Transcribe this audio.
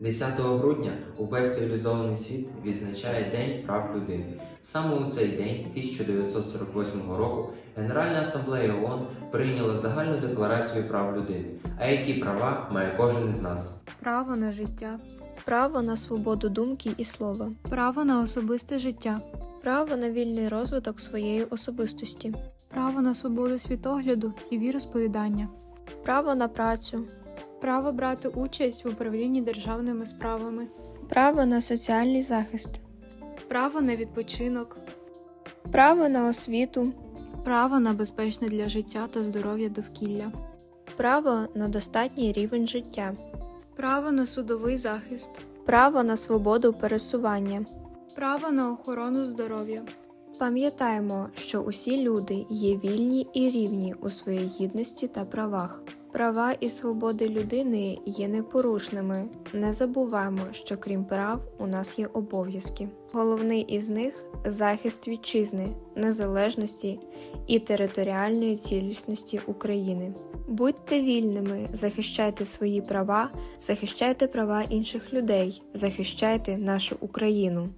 10 грудня увесь цивілізований світ відзначає День прав людини. Саме у цей день 1948 року Генеральна асамблея ООН прийняла загальну декларацію прав людини. А які права має кожен із нас? право на життя, право на свободу думки і слова, право на особисте життя, право на вільний розвиток своєї особистості, право на свободу світогляду і віросповідання, право на працю, право брати участь в управлінні державними справами, право на соціальний захист, право на відпочинок, право на освіту, право на безпечне для життя та здоров'я довкілля, право на достатній рівень життя, право на судовий захист, право на свободу пересування. право на охорону здоров'я, Пам'ятаємо, що усі люди є вільні і рівні у своїй гідності та правах. Права і свободи людини є непорушними. Не забуваємо, що крім прав у нас є обов'язки. Головний із них захист вітчизни, незалежності і територіальної цілісності України. Будьте вільними, захищайте свої права, захищайте права інших людей, захищайте нашу Україну.